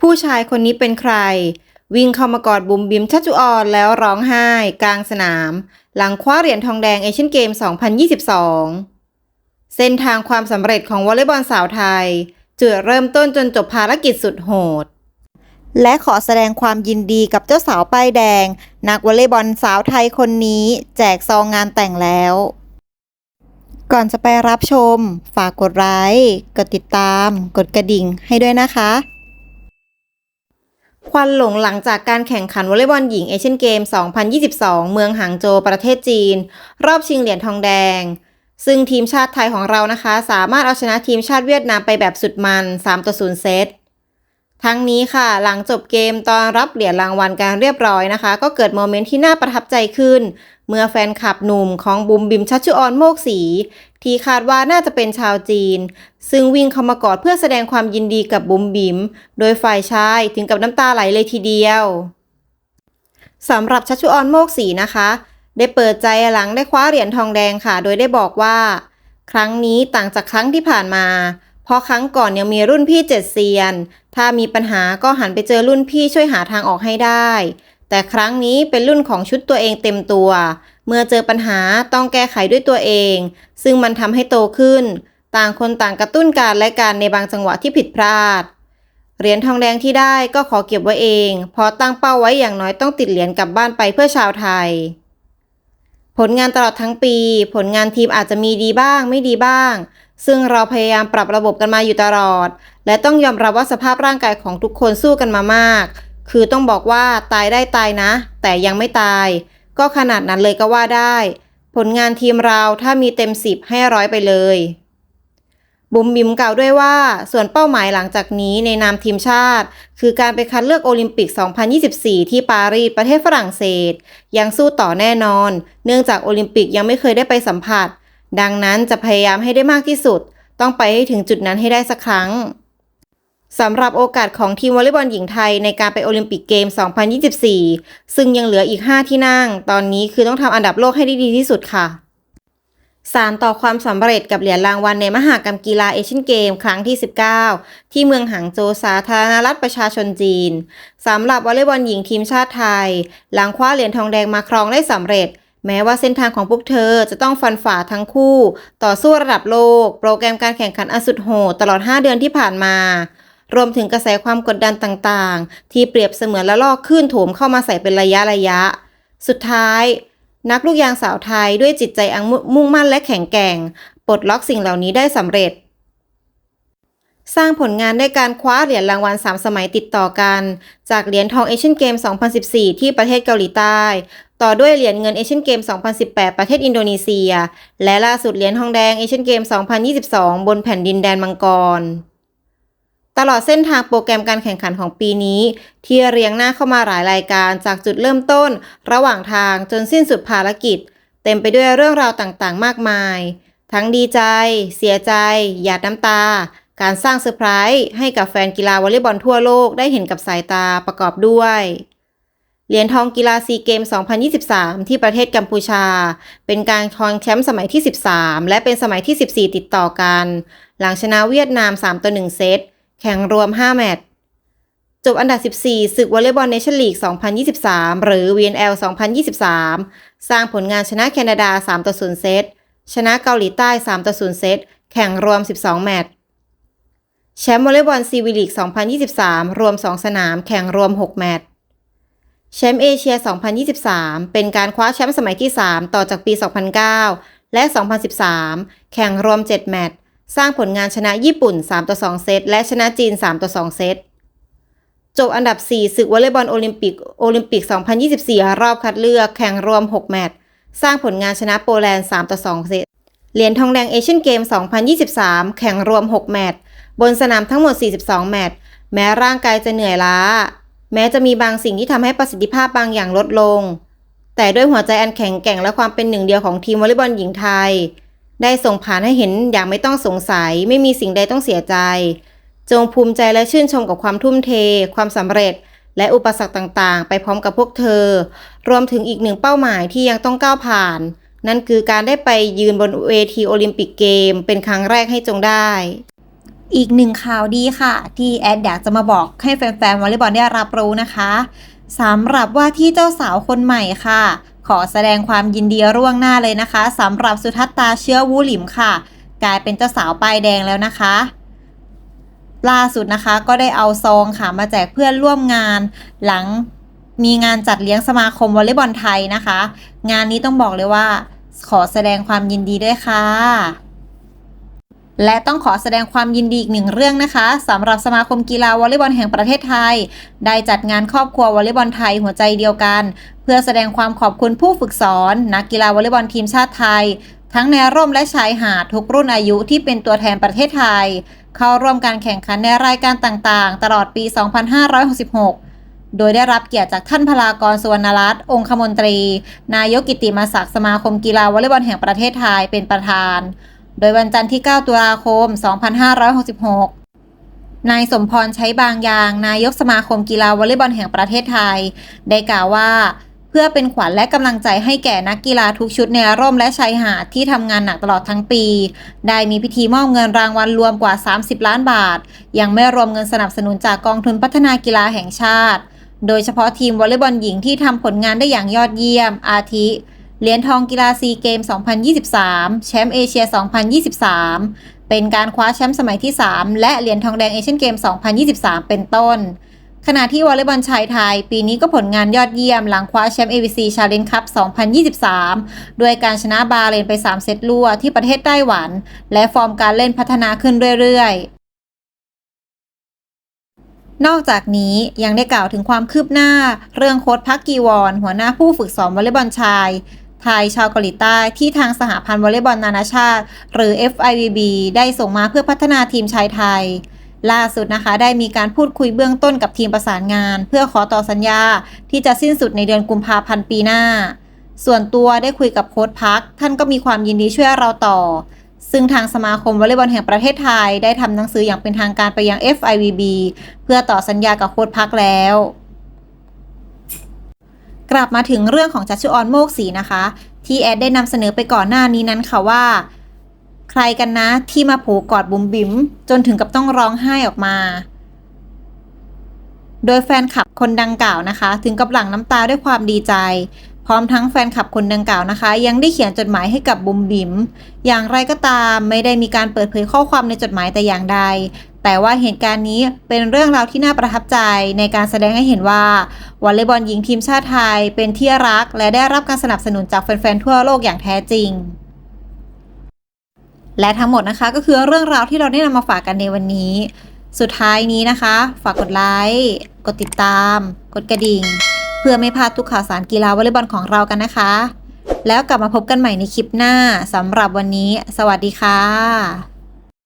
ผู้ชายคนนี้เป็นใคร วิ่งเข้ามากอดบุมบิมชัชจุออนแล้วร้องไห้กลางสนาม หลังคว้าเหรียญทองแดงเอเชียนเกม 2022 เส้นทางความสำเร็จของวอลเลย์บอลสาวไทยจุดเริ่มต้นจนจบภารกิจสุดโหด และขอแสดงความยินดีกับเจ้าสาวป้ายแดง นักวอลเลย์บอลสาวไทยคนนี้ แจกซองงานแต่งแล้ว ก่อนจะไปรับชม ฝากกดไลค์กดติดตาม กดกระดิ่งให้ด้วยนะคะ ควันหลงหลังจากการแข่งขันวอลเลย์บอลหญิงเอเชียนเกม 2022 เมืองหางโจวประเทศจีน รอบชิงเหรียญทองแดง ซึ่งทีมชาติไทยของเรานะคะ สามารถเอาชนะทีมชาติเวียดนามไปแบบสุดมัน 3 ต่อ 0 เซต ทั้งนี้ค่ะ หลังจบเกมตอนรับเหรียญรางวัลการเรียบร้อยนะคะ ก็เกิดโมเมนต์ที่น่าประทับใจขึ้น เมื่อแฟนคลับหนุ่มของบุมบิมชัชชุออนโมกศรีที่คาดว่าน่าจะเป็นชาวจีน ซึ่งวิ่งเข้ามากอดเพื่อแสดงความยินดีกับบุมบิม โดยฝ่ายชายถึงกับน้ำตาไหลเลยทีเดียวสำหรับชัชชุออนโมกศรีนะคะ ได้เปิดใจหลังได้คว้าเหรียญทองแดงค่ะ โดยได้บอกว่า ครั้งนี้ต่างจากครั้งที่ผ่านมา เพราะครั้งก่อนยังมีรุ่นพี่เจ็ดเซียน ถ้ามีปัญหาก็หันไปเจอรุ่นพี่ช่วยหาทางออกให้ได้ แต่ครั้งนี้เป็นรุ่นของชุดตัวเองเต็มตัว เมื่อเจอปัญหาต้องแก้ไขด้วยตัวเอง ซึ่งมันทำให้โตขึ้น ต่างคนต่างกระตุ้นการและการในบางจังหวะที่ผิดพลาด เหรียญทองแดงที่ได้ก็ขอเก็บไว้เองเพราะตั้งเป้าไว้อย่างน้อยต้องติดเหรียญกลับบ้านไปเพื่อชาวไทยผลงานตลอดทั้งปี ผลงานทีมอาจจะมีดีบ้างไม่ดีบ้าง ซึ่งเราพยายามปรับระบบกันมาอยู่ตลอด และต้องยอมรับว่าสภาพร่างกายของทุกคนสู้กันมามาก คือต้องบอกว่าตายได้ตายนะ แต่ยังไม่ตาย ก็ขนาดนั้นเลยก็ว่าได้ ผลงานทีมเราถ้ามีเต็ม10ให้ร้อยไปเลย บุ๋มบิมกล่าวด้วยว่า ส่วนเป้าหมายหลังจากนี้ในนามทีมชาติ คือการไปคัดเลือกโอลิมปิก 2024 ที่ปารีสประเทศฝรั่งเศส ยังสู้ต่อแน่นอน เนื่องจากโอลิมปิกยังไม่เคยได้ไปสัมผัส ดังนั้นจะพยายามให้ได้มากที่สุด ต้องไปให้ถึงจุดนั้นให้ได้สักครั้งสำหรับโอกาสของทีมวอลเลย์บอลหญิงไทยในการไปโอลิมปิกเกม 2024 ซึ่งยังเหลืออีก 5 ที่นั่ง ตอนนี้คือต้องทำอันดับโลกให้ได้ดีที่สุดค่ะ สารต่อความสำเร็จกับเหรียญรางวัลในมหากรรมกีฬาเอเชียนเกมครั้งที่ 19 ที่เมืองหางโจวสาธารณรัฐประชาชนจีนสำหรับวอลเลย์บอลหญิงทีมชาติไทย หลังคว้าเหรียญทองแดงมาครองได้สำเร็จ แม้ว่าเส้นทางของพวกเธอจะต้องฟันฝ่าทั้งคู่ ต่อสู้ระดับโลก โปรแกรมการแข่งขันอันสุดโหดตลอด 5 เดือนที่ผ่านมารวมถึงกระแสความกดดันต่างๆ ที่เปรียบเสมือนละลอกคลื่นโถมเข้ามาใส่เป็นระยะระยะ สุดท้าย นักลูกยางสาวไทยด้วยจิตใจอันมุ่งมั่นและแข็งแกร่ง ปลดล็อกสิ่งเหล่านี้ได้สำเร็จ สร้างผลงานด้วยการคว้าเหรียญรางวัล 3 สมัยติดต่อกัน จากเหรียญทองเอเชียนเกม 2014 ที่ประเทศเกาหลีใต้ ต่อด้วยเหรียญเงินเอเชียนเกม 2018 ประเทศอินโดนีเซีย และล่าสุดเหรียญทองแดงเอเชียนเกม 2022 บนแผ่นดินแดนมังกร ตลอดเส้นทางโปรแกรมการแข่งขันของปีนี้ ที่เรียงหน้าเข้ามาหลายรายการจากจุดเริ่มต้น ระหว่างทางจนสิ้นสุดภารกิจ เต็มไปด้วยเรื่องราวต่างๆ มากมาย ทั้งดีใจ เสียใจ หยาดน้ำตา การสร้างเซอร์ไพรส์ให้กับแฟนกีฬาวอลเลย์บอลทั่วโลกได้เห็นกับสายตาประกอบด้วย เหรียญทองกีฬาซีเกม 2023 ที่ประเทศกัมพูชา เป็นการครองแชมป์สมัยที่ 13 และเป็นสมัยที่ 14 ติดต่อกัน หลังชนะเวียดนาม 3 ต่อ 1 เซต แข่งรวม 5 แมตช์จบอันดับ 14 ศึกวอลเลย์บอลเนชั่นลีก 2023 หรือ VNL 2023 สร้างผลงานชนะแคนาดา 3 ต่อ 0 เซต ชนะเกาหลีใต้ 3 ต่อ 0 เซต แข่งรวม 12 แมตช์ แชมป์วอลเลย์บอลซีวีลีก 2023 รวม 2 สนามแข่งรวม 6 แมตช์ แชมป์เอเชีย 2023 เป็นการคว้าแชมป์สมัยที่ 3 ต่อจากปี 2009 และ 2013 แข่งรวม 7 แมตช์ สร้างผลงานชนะญี่ปุ่น 3 ต่อ 2 เซต และชนะจีน 3 ต่อ 2 เซต จบอันดับ 4 ศึกวอลเลย์บอลโอลิมปิกโอลิมปิก 2024 รอบคัดเลือกแข่งรวม 6 แมตช์ สร้างผลงานชนะโปแลนด์ 3 ต่อ 2 เซต เหรียญทองแดงเอเชียนเกม 2023 แข่งรวม 6 แมตช์ บนสนามทั้งหมด 42 แมตช์แม้ร่างกายจะเหนื่อยล้า แม้จะมีบางสิ่งที่ทำให้ประสิทธิภาพบางอย่างลดลง แต่ด้วยหัวใจอันแข็งแกร่งและความเป็นหนึ่งเดียวของทีมวอลเลย์บอลหญิงไทย ได้ส่งผ่านให้เห็นอย่างไม่ต้องสงสัย ไม่มีสิ่งใดต้องเสียใจ จงภูมิใจและชื่นชมกับความทุ่มเท ความสำเร็จ และอุปสรรคต่างๆ ไปพร้อมกับพวกเธอ รวมถึงอีกหนึ่งเป้าหมายที่ยังต้องก้าวผ่าน นั่นคือการได้ไปยืนบนเวทีโอลิมปิกเกม เป็นครั้งแรกให้จงได้ อีกหนึ่งข่าวดีค่ะ ที่แอดอยากจะมาบอกให้แฟนๆวอลเลย์บอลได้รับรู้นะคะสำหรับว่าที่เจ้าสาวคนใหม่ค่ะ ขอแสดงความยินดีร่วงหน้าเลยนะคะสำหรับสุทัศตาเชื้อวูหลิมค่ะ กลายเป็นเจ้าสาวป้ายแดงแล้วนะคะล่าสุดนะคะก็ได้เอาซองค่ะมาแจกเพื่อนร่วมงานหลังมีงานจัดเลี้ยงสมาคมวอลเลย์บอลไทยนะคะ งานนี้ต้องบอกเลยว่า ขอแสดงความยินดีด้วยค่ะ และต้องขอแสดงความยินดีอีกหนึ่งเรื่องนะคะสำหรับสมาคมกีฬาวอลเลย์บอลแห่งประเทศไทย ได้จัดงานครอบครัววอลเลย์บอลไทยหัวใจเดียวกัน เพื่อแสดงความขอบคุณผู้ฝึกสอนนักกีฬาวอลเลย์บอลทีมชาติไทย ทั้งในร่มและชายหาดทุกรุ่นอายุที่เป็นตัวแทนประเทศไทย เข้าร่วมการแข่งขันในรายการต่างๆ ตลอดปี 2566โดยได้รับเกียรติจากท่านพลากรสุวรรณรัตน์องคมนตรี นายกกิตติมศักดิ์สมาคมกีฬาวอลเลย์บอลแห่งประเทศไทยเป็นประธาน โดยวันจันทร์ที่ 9 ตุลาคม 2566 นายสมพรใช้บางอย่าง นายกสมาคมกีฬาวอลเลย์บอลแห่งประเทศไทย ได้กล่าวว่า เพื่อเป็นขวัญและกำลังใจให้แก่นักกีฬาทุกชุดในร่มและชายหาดที่ทำงานหนักตลอดทั้งปี ได้มีพิธีมอบเงินรางวัลรวมกว่า 30 ล้านบาท ยังไม่รวมเงินสนับสนุนจากกองทุนพัฒนากีฬาแห่งชาติ โดยเฉพาะทีมวอลเลย์บอลหญิงที่ทำผลงานได้อย่างยอดเยี่ยม อาทิ เหรียญทองกีฬาซีเกม 2023 แชมป์เอเชีย 2023 เป็นการคว้าแชมป์สมัยที่ 3 และเหรียญทองแดงเอเชียนเกม 2023 เป็นต้น ขณะที่วอลเลย์บอลชายไทย ปีนี้ก็ผลงานยอดเยี่ยมหลังคว้าแชมป์ AVC Challenge Cup 2023 ด้วยการชนะบาเรนไป 3 เซตรั่วที่ประเทศไต้หวัน และฟอร์มการเล่นพัฒนาขึ้นเรื่อยๆนอกจากนี้ยังได้กล่าวถึงความคืบหน้า เรื่องโค้ชพักกีวอนหัวหน้าผู้ฝึกสอนวอลเลย์บอลชาย ไทยชาวเกาหลีใต้ที่ทางสหพันธ์วอลเลย์บอลนานาชาติ หรือ FIVB ได้ส่งมาเพื่อพัฒนาทีมชายไทย ล่าสุดนะคะได้มีการพูดคุยเบื้องต้นกับทีมประสานงาน เพื่อขอต่อสัญญาที่จะสิ้นสุดในเดือนกุมภาพันธ์ปีหน้า ส่วนตัวได้คุยกับโค้ชพัก ท่านก็มีความยินดีช่วยเราต่อ ซึ่งทางสมาคมวอลเลย์บอลแห่งประเทศไทย ได้ทำหนังสืออย่างเป็นทางการไปยัง FIVB เพื่อต่อสัญญากับโค้ชพักแล้ว กลับมาถึงเรื่องของจัชชุออนโมกศรีนะคะ ที่แอดได้นำเสนอไปก่อนหน้านี้นั้นค่ะว่า ใครกันนะที่มาผูกกอดบุ๋มบิ๋มจนถึงกับต้องร้องไห้ออกมา โดยแฟนคลับคนดังกล่าวนะคะ ถึงกับหลั่งน้ำตาด้วยความดีใจ พร้อมทั้งแฟนคลับคนดังกล่าวนะคะ ยังได้เขียนจดหมายให้กับบุ๋มบิ๋มอย่างไรก็ตามไม่ได้มีการเปิดเผยข้อความในจดหมายแต่อย่างใด แต่ว่าเหตุการณ์นี้เป็นเรื่องราวที่น่าประทับใจในการแสดงให้เห็นว่าวอลเลย์บอลหญิงทีมชาติไทยเป็นที่รัก และได้รับการสนับสนุนจากแฟนๆทั่วโลกอย่างแท้จริง และทั้งหมดนะคะก็คือเรื่องราวที่เราได้นำมาฝากกันในวันนี้ สุดท้ายนี้นะคะ ฝากกดไลค์กดติดตาม กดกระดิ่ง เพื่อไม่พลาดทุกข่าวสารกีฬาวอลเลย์บอลของเรากันนะคะ แล้วกลับมาพบกันใหม่ในคลิปหน้าสำหรับวันนี้ สวัสดีค่ะ